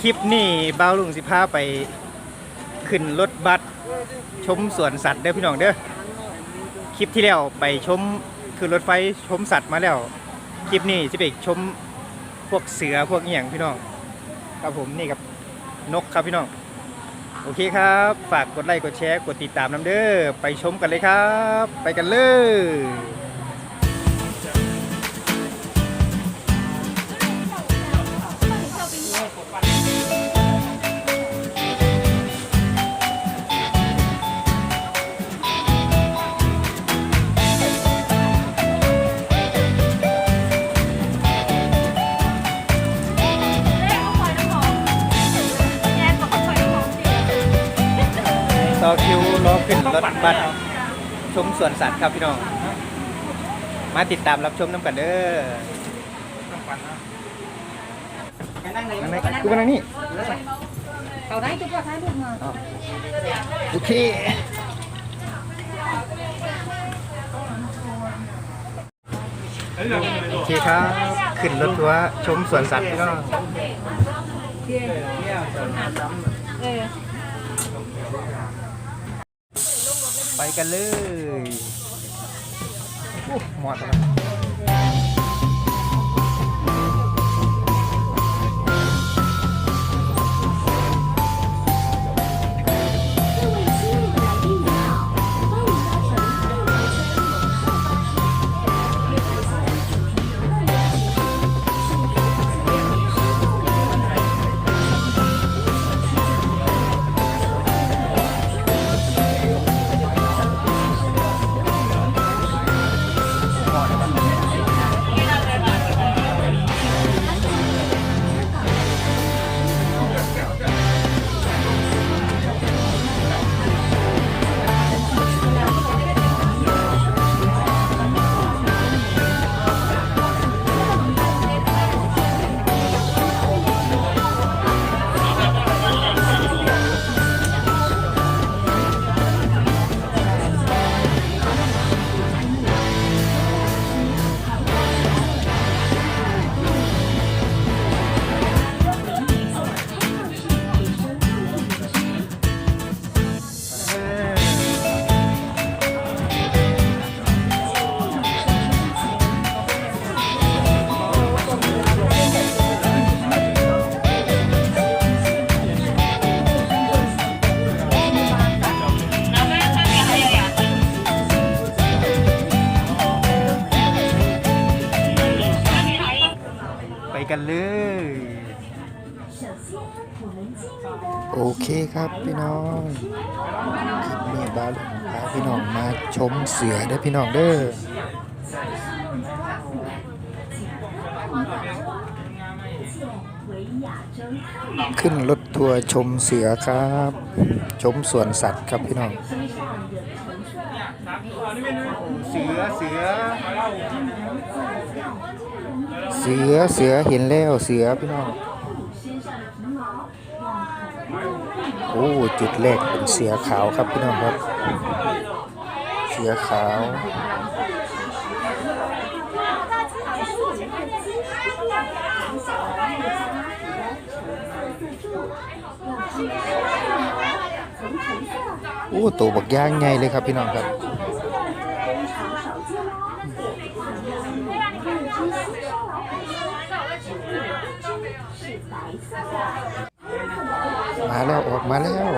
คลิปนี้บ้าวลุงสิพาไปขึ้นรถบัสชมสวนสัตว์เด้อพี่น้องเด้อคลิปที่แล้วไปชมคือรถไฟชมสัตว์มาแล้ว คลิปนี้จะไปชมพวกเสือพวกอหย่างพี่น้องครับผมนี่กับนกครับพี่น้องโอเคครับ ฝากกดไลค์กดแชร์กดติดตามน้ำเด้อไปชมกันเลยครับ ไปกันเลย รอขึ้นรถบัสชมสวนสัตว์ครับพี่น้อง มาติดตามรับชมน้ำกันเด้อนั่งไหนกูมานั่งนี่เอาได้ตุ๊กตาลูกมาโอเคโอเคครับ ขึ้นรถทัวร์ชมสวนสัตว์พี่น้องเออ ไปกันเลยโอ้หมอดแล้ว กันเลย โอเคครับพี่น้องคลิปนี้บ้าพาพี่น้องมาชมเสือได้พี่น้องเด้อขึ้นรถทัวร์ชมเสือครับ ชมสวนสัตว์ครับพี่น้อง เสือเสือ เสือเสือเห็นแล้วเสือพี่น้องโอ้จุดแรกเป็นเสือขาวครับพี่น้องครับ เสือขาวโอ้ตัวบักย่างใหญ่เลยครับพี่น้องครับ มาแล้วออกมาแล้ว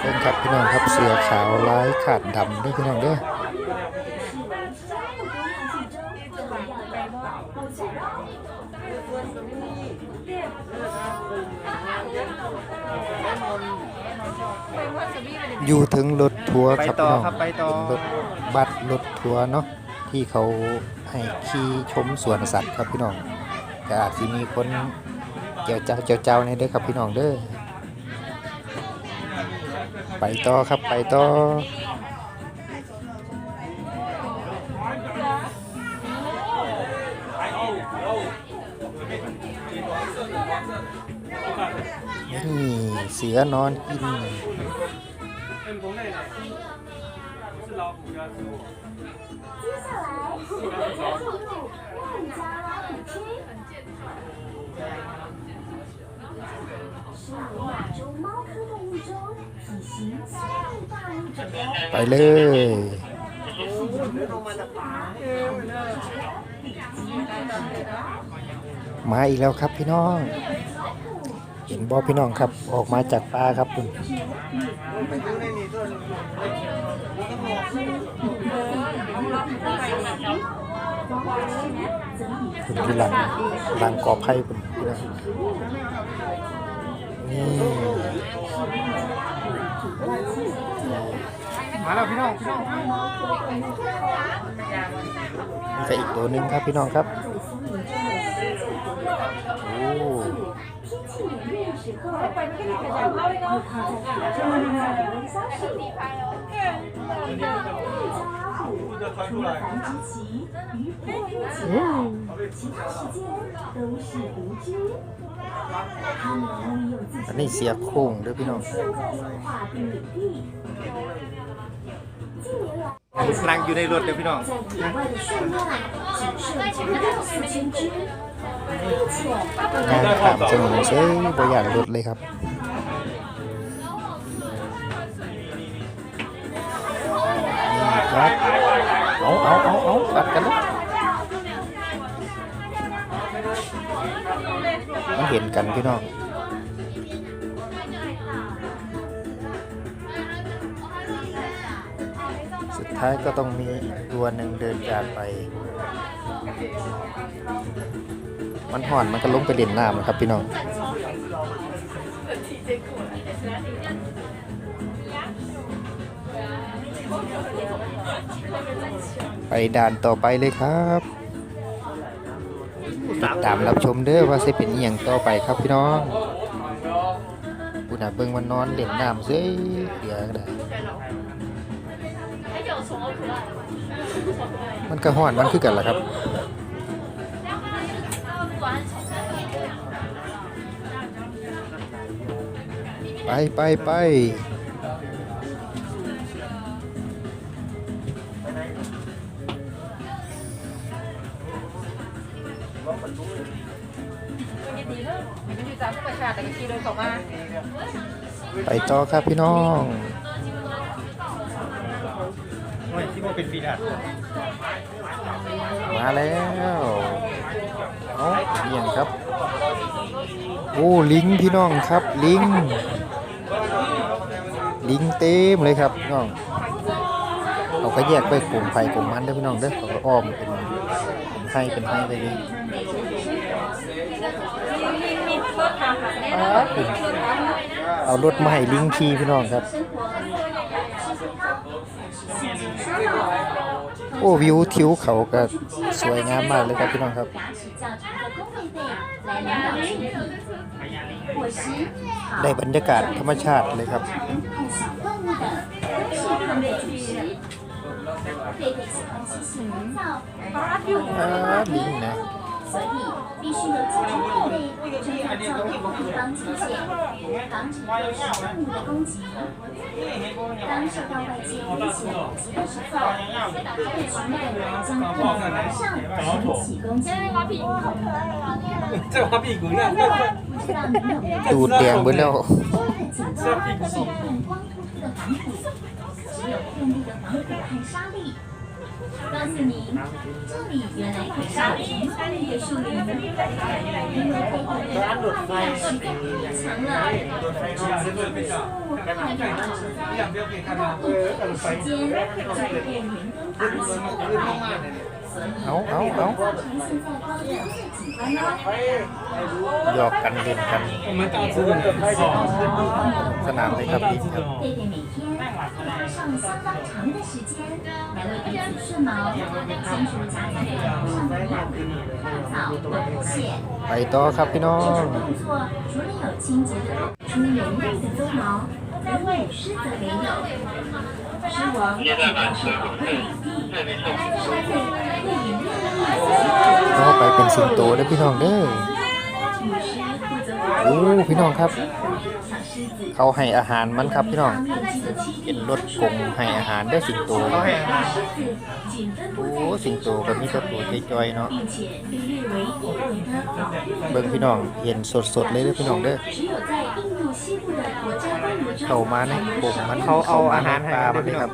เป็นครับพี่น้องครับเสือขาวลายขาดดำด้วยพี่น้องเด้ออยู่ถึงรถทัวร์ครับพี่น้องไปต่อครับไปต่อเป็นรถบัสรถทัวร์เนาะที่เขาให้ขี่ชมสวนสัตว์ครับพี่น้องก็อาจจะมีคน เจ้าเจ้าเจ้าเจ้าในเด้อครับพี่น้องเด้อไปต่อครับไปต่อนี่เสือนอนกิน 接下来，我们进入万家拉比区。 ไปเลย มาอีกแล้วครับพี่น้อง เห็นบอพี่น้องครับ ออกมาจากป่าครับคุณ คุณที่หลังหลังกอไผ่คุณพี่น้องนี่มาแล้วพี่น้องพี่น้องนี่ก็อีกตัวหนึ่งครับพี่น้องครับโอ้ 天气炎热的时候，又靠在海中的龙虾水，家虎除了繁殖期与哺乳期外，其他时间都是独居。它们利用自 อัน 己 นี้ 的 เสียโค้งเด้วยพี่น้อง 现在划定领地。近年来， นั่งอยู่ในรถเด้อพี่น้อง 在野外的数量仅剩不到四千只，并且 งานถามจังเลยเซ่บอยากรถเลยครับ รับเอาเอาเอาเอาปัดกันแล้วมันเห็นกันพี่น้องสุดท้ายก็ต้องมีตัวหนึ่งเดินจากไป มันห่อนมันก็ลงไปเล่นน้ำนะครับพี่น้อง ไปด่านต่อไปเลยครับติดตามรับชมเด้อว่าจะเป็นอหย่างต่อไปครับพี่น้องบุญอาเบิ่งมันนอนเล่นน้ำเซ้ยเสือก็ได้มันก็ห่อนมันคือกันแหละครับไปไปไป อยู่ตามธรรมชาติแต่ก็ขี่รถเข้ามาไปต่อครับพี่น้องที่ว่าเป็นฟีดัดมาแล้วเอาเอียงครับ โอ้ลิงพี่น้องครับ ลิง ลิงเต็มเลยครับพี่น้องเราก็แยกไปกลุ่มไผ่กลุ่มมันเด้อพี่น้องเด้อเขาก็อ้อมเป็นเป็นให้เป็นให้ไปเลย รถทางหันแน่นอน เอารถใหม่ลิงคีพี่น้องครับ โอ้วิวทิวเขาก็สวยงามมากเลยครับพี่น้องครับได้บรรยากาศธรรมชาติเลยครับลิงนะ 所以必须有几支部备正在较远的地方集结防止受式生物的攻击。当受到外界威胁的时候个群人将一拥而上全起攻击路挖屁股多个景区展示一片光秃秃的土只有遍地的黄土和沙砾告诉您这里原来可是平安夜树林因为过们的活动快乐太强了只记住了树木快乐的种子不到一天时间就会变得如此的快 死破坏。所以， เอาเอาเอา 造成现在高的这景观呢。 หยอกกันเล่นกัน 我们大只的呢，哦， สนานเลยครับลิงครับ 贝贝每天会花上相当长的时间来为彼此顺毛，清除夹在羽毛上的痒、大草或布屑。 ไปต่อครับพี่น้อ 这 ง 种动作除了有清洁的出人类的鬃毛，人与狮则没有。狮王为了是 ก็ไปเป็นสิงโตได้พี่น้องเด้อโอ้พี่น้องครับ เขาให้อาหารมันครับพี่น้องเป็นรถกงให้อาหารได้สิงโตโอ้สิงโตกับนี่ก็ตัวใจจอยเนาะเบิ่งพี่น้องเห็นสดๆเลยด้วยพี่น้องเด้อเขามาในกงมันเขาเอาอาหารให้ปลามาเลยครับ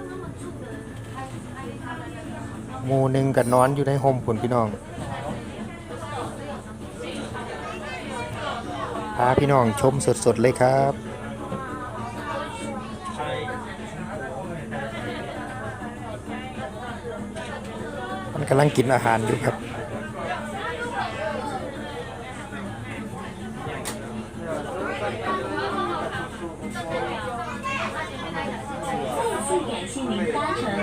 มูหนึ่งก็นอนอยู่ในห่มผลพี่น้องพาพี่น้องชมสดๆเลยครับ มันกำลังกินอาหารอยู่ครับ 再次感谢您搭乘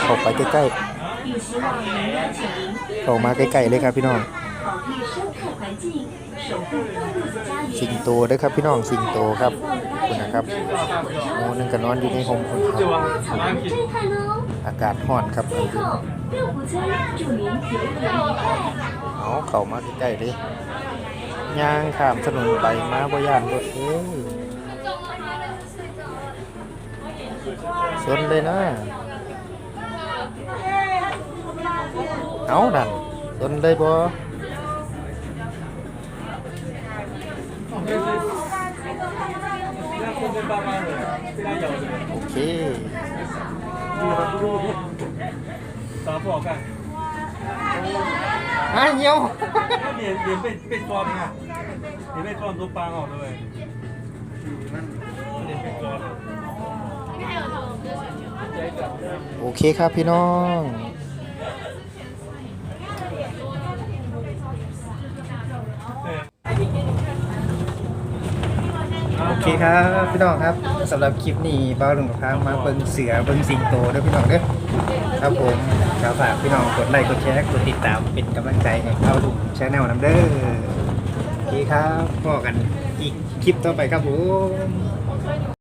เข้าไปใกล้ๆเข้ามาใกล้ๆเลยครับพี่น้อง สิงโตด้วยครับพี่น้องสิงโตครับคุณนะครับโอ้นั่งกันนอนอยู่ในห้องคนครับอากาศร้อนครับเอาเข้ามาใกล้ๆเลยย่างขามถนนไปมาบ่ย่านรถเอ้ย xuân đây nó. Áo đành xuân đây bố. Ok. À nhiều? Biển biển bên bên con à biển bên con tôi pa ngọt rồi เด็กก่อน โอเคครับพี่น้องโอเคครับพี่น้องครับสำหรับคลิปนี้เบ้าหลวงกับพางมาเบิ่งเสือเบิ่งสิงโตเด้อพี่น้องเด้อครับผมก็ฝากพี่น้องกดไลค์กดแชร์กดติดตามเป็นกำลังใจให้เบ้าหลวงชแนลนำเด้อโอเคครับพอกันอีกคลิปต่อไปครับผม